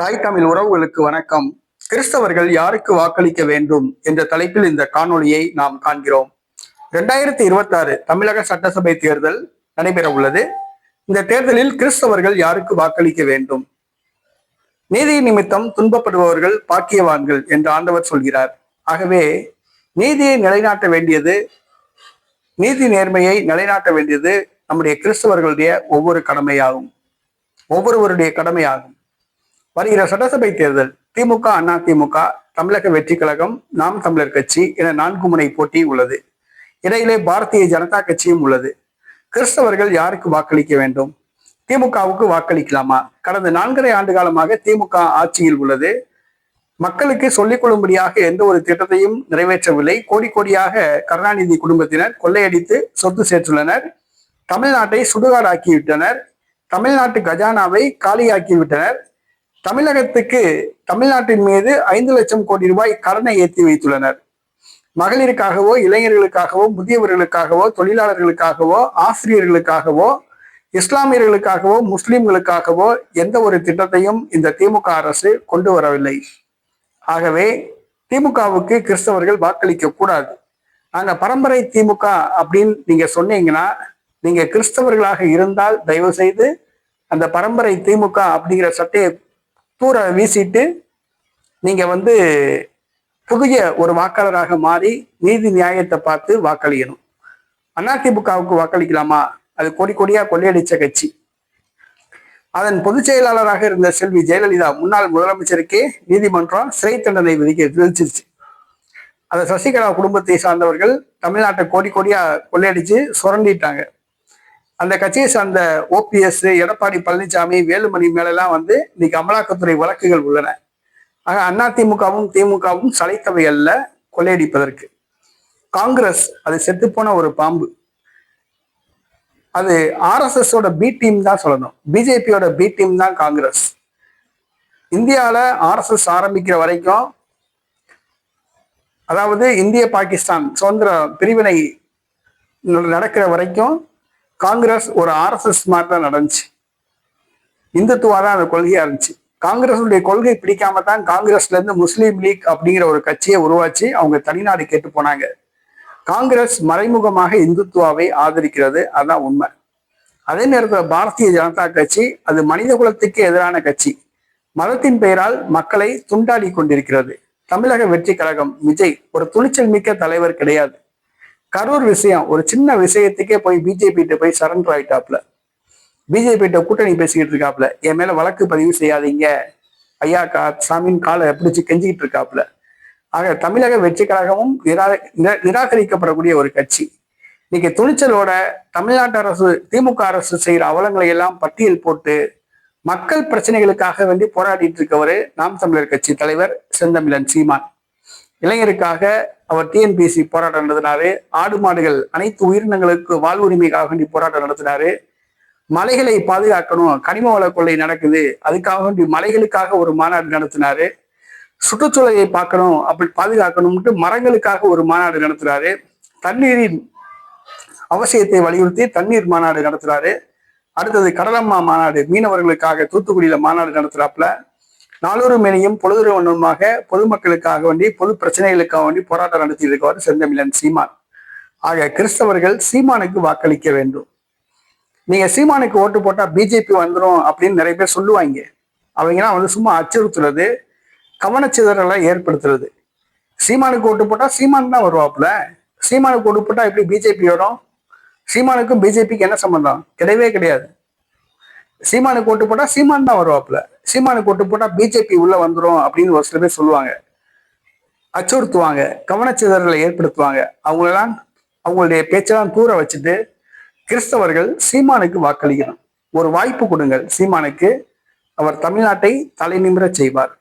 தாய் தமிழ் உறவுகளுக்கு வணக்கம். கிறிஸ்தவர்கள் யாருக்கு வாக்களிக்க வேண்டும் என்ற தலைப்பில் இந்த காணொளியை நாம் காண்கிறோம். இரண்டாயிரத்தி இருபத்தி ஆறு தமிழக சட்டசபை தேர்தல் நடைபெற உள்ளது. இந்த தேர்தலில் கிறிஸ்தவர்கள் யாருக்கு வாக்களிக்க வேண்டும்? நீதி நிமித்தம் துன்பப்படுபவர்கள் பாக்கியவான்கள் என்று ஆண்டவர் சொல்கிறார். ஆகவே நீதியை நிலைநாட்ட வேண்டியது நீதி நேர்மையை நிலைநாட்ட வேண்டியது நம்முடைய கிறிஸ்தவர்களுடைய ஒவ்வொரு கடமையாகும். ஒவ்வொருவருடைய கடமையாகும். வருகிற சட்டசபை தேர்தல் திமுக அண்ணா திமுக தமிழக வெற்றி கழகம் நாம் தமிழர் கட்சி என நான்கு முனை போட்டி உள்ளது. இடையிலே பாரதிய ஜனதா கட்சியும் உள்ளது. கிறிஸ்தவர்கள் யாருக்கு வாக்களிக்க வேண்டும்? திமுகவுக்கு வாக்களிக்கலாமா? கடந்த நான்கரை ஆண்டு காலமாக திமுக ஆட்சியில் உள்ளது. மக்களுக்கு சொல்லிக் கொள்ளும்படியாக எந்த ஒரு திட்டத்தையும் நிறைவேற்றவில்லை. கோடி கோடியாக கருணாநிதி குடும்பத்தினர் கொள்ளையடித்து சொத்து சேர்த்துள்ளனர். தமிழ்நாட்டை சுடுகாடாக்கிவிட்டனர். தமிழ்நாட்டு கஜானாவை காலியாக்கி விட்டனர் தமிழகத்துக்கு தமிழ்நாட்டின் மீது ஐந்து லட்சம் கோடி ரூபாய் கடனை ஏற்றி வைத்துள்ளனர். மகளிருக்காகவோ இளைஞர்களுக்காகவோ முதியவர்களுக்காகவோ தொழிலாளர்களுக்காகவோ ஆசிரியர்களுக்காகவோ இஸ்லாமியர்களுக்காகவோ முஸ்லிம்களுக்காகவோ எந்த ஒரு திட்டத்தையும் இந்த திமுக அரசு கொண்டு வரவில்லை. ஆகவே திமுகவுக்கு கிறிஸ்தவர்கள் வாக்களிக்க கூடாது. நாங்கள் பரம்பரை திமுக அப்படின்னு நீங்க சொன்னீங்கன்னா நீங்க கிறிஸ்தவர்களாக இருந்தால் தயவு செய்து அந்த பரம்பரை திமுக அப்படிங்கிற சட்டையை தூர வீசிட்டு நீங்க வந்து புதிய ஒரு வாக்காளராக மாறி நீதி நியாயத்தை பார்த்து வாக்களிக்கணும். அதிமுகவுக்கு வாக்களிக்கலாமா? அது கொடி கொடியா கொள்ளையடிச்ச கட்சி. அதன் பொதுச் செயலாளராக இருந்த செல்வி ஜெயலலிதா முன்னாள் முதலமைச்சருக்கே நீதிமன்றம் சிறை தண்டனை விதிக்க விதிச்சிருச்சு அதை சசிகலா குடும்பத்தை சார்ந்தவர்கள் தமிழ்நாட்டை கோடி கோடியா கொள்ளையடிச்சு சுரண்டிட்டாங்க. அந்த கட்சியை சார்ந்த ஓபிஎஸ் எடப்பாடி பழனிசாமி வேலுமணி மேலெல்லாம் வந்து இன்னைக்கு அமலாக்கத்துறை வழக்குகள் உள்ளன. ஆக அதிமுகவும் திமுகவும் சளைத்தவை அல்ல கொள்ளையடிப்பதற்கு. காங்கிரஸ் அது செத்துப்போன ஒரு பாம்பு. அது ஆர்எஸ்எஸோட பி டீம் தான் சொல்லணும். பிஜேபியோட பி டீம் தான் காங்கிரஸ். இந்தியாவில் ஆர்எஸ்எஸ் ஆரம்பிக்கிற வரைக்கும் அதாவது இந்திய பாகிஸ்தான் சுதந்திர பிரிவினை நடக்கிற வரைக்கும் காங்கிரஸ் ஒரு ஆர்எஸ்எஸ் மாதிரி தான் நடந்துச்சு. இந்துத்துவா தான் அந்த கொள்கையா இருந்துச்சு. காங்கிரஸுடைய கொள்கை பிடிக்காம தான் காங்கிரஸ்ல இருந்து முஸ்லீம் லீக் அப்படிங்கிற ஒரு கட்சியை உருவாச்சு அவங்க தனிநாடு கேட்டு போனாங்க. காங்கிரஸ் மறைமுகமாக இந்துத்துவாவை ஆதரிக்கிறது அதான் உண்மை. அதே நேரத்தில் பாரதிய ஜனதா கட்சி அது மனித குலத்துக்கு எதிரான கட்சி. மதத்தின் பெயரால் மக்களை துண்டாடி கொண்டிருக்கிறது. தமிழக வெற்றி கழகம் விஜய் ஒரு துணிச்சல் மிக்க தலைவர் கிடையாது. கரூர் விஷயம் ஒரு சின்ன விஷயத்துக்கே போய் பிஜேபிகிட்ட போய் சரண்டர் ஆயிட்டாப்ல. பிஜேபி கூட்டணி பேசிக்கிட்டு இருக்காப்ல. என் மேல வழக்கு பதிவு செய்யாதீங்க. ஐயா கா சாமியின் காலை பிடிச்சு கெஞ்சிக்கிட்டு இருக்காப்ல. ஆக தமிழக வெற்றி கழகமும் நிரா நிராகரிக்கப்படக்கூடிய ஒரு கட்சி. இன்னைக்கு துணிச்சலோட தமிழ்நாட்டு அரசு திமுக அரசு செய்யற அவலங்களை எல்லாம் பட்டியல் போட்டு மக்கள் பிரச்சனைகளுக்காக வேண்டி போராடிட்டு இருக்கவர் நாம் தமிழர் கட்சி தலைவர் செந்தமிழன் சீமான். இளைஞருக்காக அவர் டிஎன்பிசி போராட்டம் நடத்தினாரு. ஆடு மாடுகள் அனைத்து உயிரினங்களுக்கு வாழ்வுரிமைக்காக வேண்டி போராட்டம் நடத்தினாரு. மலைகளை பாதுகாக்கணும் கனிம வள கொள்ளை நடக்குது. அதுக்காக வேண்டி மலைகளுக்காக ஒரு மாநாடு நடத்தினாரு. சுற்றுச்சூழலை பார்க்கணும் அப்படி பாதுகாக்கணும்ட்டு மரங்களுக்காக ஒரு மாநாடு நடத்துறாரு தண்ணீரின் அவசியத்தை வலியுறுத்தி தண்ணீர் மாநாடு நடத்துறாரு அடுத்தது கடலம்மா மாநாடு மீனவர்களுக்காக தூத்துக்குடியில மாநாடு நடத்துறாப்புல. நாளொரு மேனியும் பொழுது ஒன்றுமாக பொதுமக்களுக்காக வேண்டி பொது பிரச்சனைகளுக்காக வேண்டி போராட்டம் நடத்தி இருக்கவர் செந்தமிழன் சீமான். ஆக கிறிஸ்தவர்கள் சீமானுக்கு வாக்களிக்க வேண்டும். நீங்க சீமானுக்கு ஓட்டு போட்டா பிஜேபி வந்துடும் அப்படின்னு நிறைய பேர் சொல்லுவாங்க. அவங்கலாம் வந்து சும்மா அச்சுறுத்துறது கவனச்சிதறலை ஏற்படுத்துறது. சீமானுக்கு ஓட்டு போட்டா சீமான் தான் வருவாப்புல. சீமானுக்கு ஓட்டு போட்டா எப்படி பிஜேபி வரும்? சீமானுக்கும் பிஜேபிக்கு என்ன சம்பந்தம்? கிடையவே கிடையாது. சீமானுக்கு ஓட்டு போட்டா சீமான் தான் வருவாப்புல. சீமானுக்கு ஓட்டு போட்டா பிஜேபி உள்ள வந்துடும் அப்படின்னு ஒரு சில பேர் சொல்லுவாங்க. அச்சுறுத்துவாங்க கவனச்சிதறலை ஏற்படுத்துவாங்க. அவங்களெல்லாம் அவங்களுடைய பேச்செல்லாம் தூர வச்சுட்டு கிறிஸ்தவர்கள் சீமானுக்கு வாக்களிக்கணும். ஒரு வாய்ப்பு கொடுங்கள். சீமானுக்கு அவர் தமிழ்நாட்டை தலைநிமிர செய்வார்.